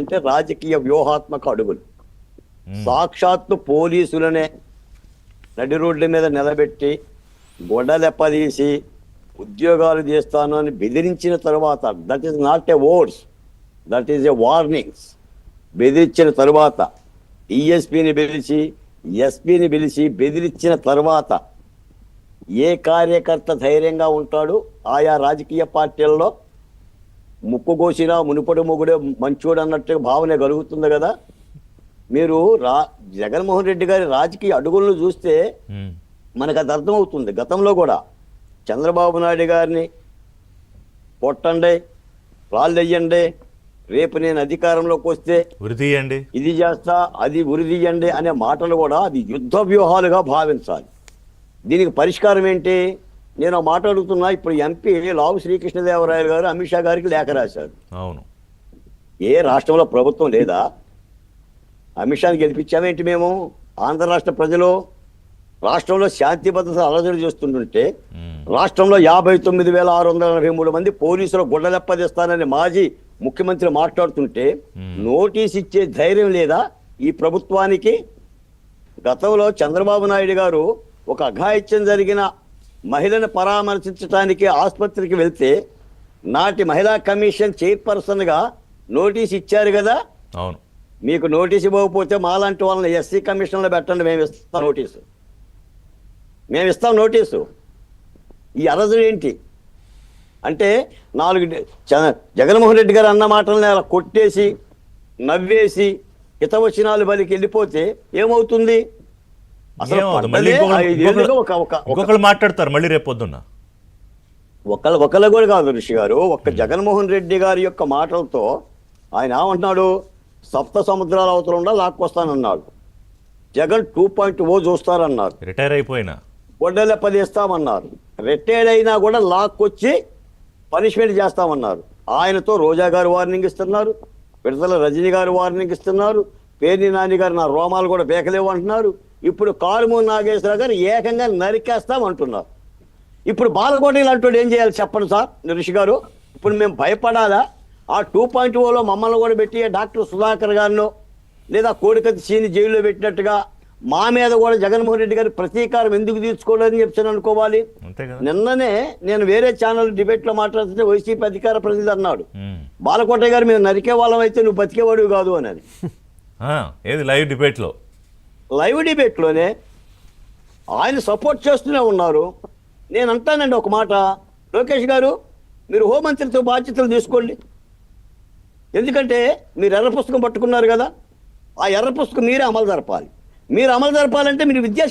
అంటే రాజకీయ వ్యూహాత్మక అడుగులు. సాక్షాత్తు పోలీసులనే నడి రోడ్ల మీద నిలబెట్టి గొడ్డలెప్పదీసి ఉద్యోగాలు చేస్తాను అని బెదిరించిన తరువాత that is not a words that is a warnings బెదిరించిన తరువాత డిఎస్పిని పిలిచి ఎస్పీని పిలిచి బెదిరించిన తర్వాత ఏ కార్యకర్త ధైర్యంగా ఉంటాడు? ఆయా రాజకీయ పార్టీలలో ముక్కు కోసినా మునుపటి మొగుడే మంచోడు అన్నట్టు భావన కలుగుతుంది కదా? మీరు రా జగన్మోహన్ రెడ్డి గారి రాజకీయ అడుగులను చూస్తే. మనకు అది అర్థమవుతుంది గతంలో కూడా. చంద్రబాబు నాయుడు గారిని కొట్టండి రాళ్ళు వెయ్యండి రేపు నేను అధికారంలోకి వస్తే ఉరి తీయండి. ఇది చేస్తా అది ఉరిదీయండి అనే మాటలు కూడా అది యుద్ధ వ్యూహాలుగా భావించాలి. దీనికి పరిష్కారం ఏంటి? నేను ఆ మాట అడుగుతున్నా ఇప్పుడు ఎంపీ లావు శ్రీకృష్ణదేవరాయలు గారు అమిత్ షా గారికి లేఖ రాశారు. అవును. ఏ రాష్ట్రంలో ప్రభుత్వం లేదా? అమిత్ షాని గెలిపించామేంటి మేము? ఆంధ్ర రాష్ట్ర ప్రజలు రాష్ట్రంలో శాంతి భద్రత అలజడి చేస్తుంటుంటే. రాష్ట్రంలో యాభై తొమ్మిది వేల ఆరు వందల నలభై మూడు మంది పోలీసులు గుడ్డలెప్పదిస్తానని మాజీ ముఖ్యమంత్రి మాట్లాడుతుంటే. నోటీస్ ఇచ్చే ధైర్యం లేదా ఈ ప్రభుత్వానికి? గతంలో చంద్రబాబు నాయుడు గారు ఒక అఘాయిత్యం జరిగిన మహిళను పరామర్శించడానికి ఆసుపత్రికి వెళ్తే నాటి మహిళా కమిషన్ చైర్పర్సన్గా నోటీస్ ఇచ్చారు కదా? అవును. మీకు నోటీస్ ఇవ్వకపోతే మాలాంటి వాళ్ళని ఎస్సీ కమిషన్లో పెట్టండి మేము ఇస్తాం నోటీసు. మేము ఇస్తాం నోటీసు. ఈ అరజు ఏంటి? అంటే నాలుగు జగన్మోహన్ రెడ్డి గారు అన్న మాటల్ని అలా కొట్టేసి నవ్వేసి హితవచనాలు బలికి వెళ్ళిపోతే ఏమవుతుంది? అసలు ఏమవుతుంది? మళ్ళీ పడ్డదే ఇంకొకరు- ఐదేళ్ళుగా ఇంకొకరు- ఒక ఒక ఒక ఇంకొకరు మాట్లాడతారు మళ్ళీ రేపు పొద్దున్న. ఒకళ్ళ ఒకళ్ళ కూడా కాదు ఋషి గారు ఒక్క జగన్మోహన్ రెడ్డి గారి యొక్క మాటలతో ఆయన ఏమంటున్నాడు? సప్త సముద్రాల అవతల ఉండా లాక్కొస్తానన్నాడు. జగన్ టూ పాయింట్ ఓ చూస్తారన్నారు. రిటైర్ అయిపోయినా. గొడ్డల పదేస్తామన్నారు రిటైర్డ్ అయినా కూడా లాక్కొచ్చి పనిష్మెంట్ చేస్తామన్నారు. ఆయనతో రోజా గారు వార్నింగ్ ఇస్తున్నారు. విడతల రజనీ గారు వార్నింగ్ ఇస్తున్నారు. పేర్ని నాని గారు నా రోమాలు కూడా బేకలేవు అంటున్నారు. ఇప్పుడు కారుమూరి నాగేశ్వర గారు ఏకంగా నరికేస్తామంటున్నారు ఇప్పుడు బాలకోట ఇలాంటి ఏం చేయాలి చెప్పండి సార్? ఋషి గారు ఇప్పుడు మేము భయపడాలా? ఆ టూ పాయింట్ ఓలో మమ్మల్ని కూడా పెట్టి డాక్టర్ సుధాకర్ గారినో లేదా కోడికత్తి సీని జైల్లో పెట్టినట్టుగా మా మీద కూడా జగన్మోహన్ రెడ్డి గారి ప్రతీకారం ఎందుకు తీర్చుకోలేదని చెప్తాను అనుకోవాలి. నిన్ననే నేను వేరే ఛానల్ డిబేట్లో మాట్లాడుతుంటే వైసీపీ అధికార ప్రతినిధి అన్నాడు. బాలకోట గారు మేము నరికే వాళ్ళం అయితే నువ్వు బతికేవాడు కాదు అని ఏది లైవ్ డిబేట్లో? లైవ్ డిబేట్లోనే ఆయన సపోర్ట్ చేస్తూనే ఉన్నారు. నేను అంటానండి ఒక మాట. లోకేష్ గారు మీరు హోంమంత్రితో బాధ్యతలు తీసుకోండి. ఎందుకంటే మీరు ఎర్ర పుస్తకం పట్టుకున్నారు కదా ఆ ఎర్ర పుస్తకం మీరే అమలు జరపాలి. మీరు అమలు జరపాలంటే మీరు విద్యాశాఖ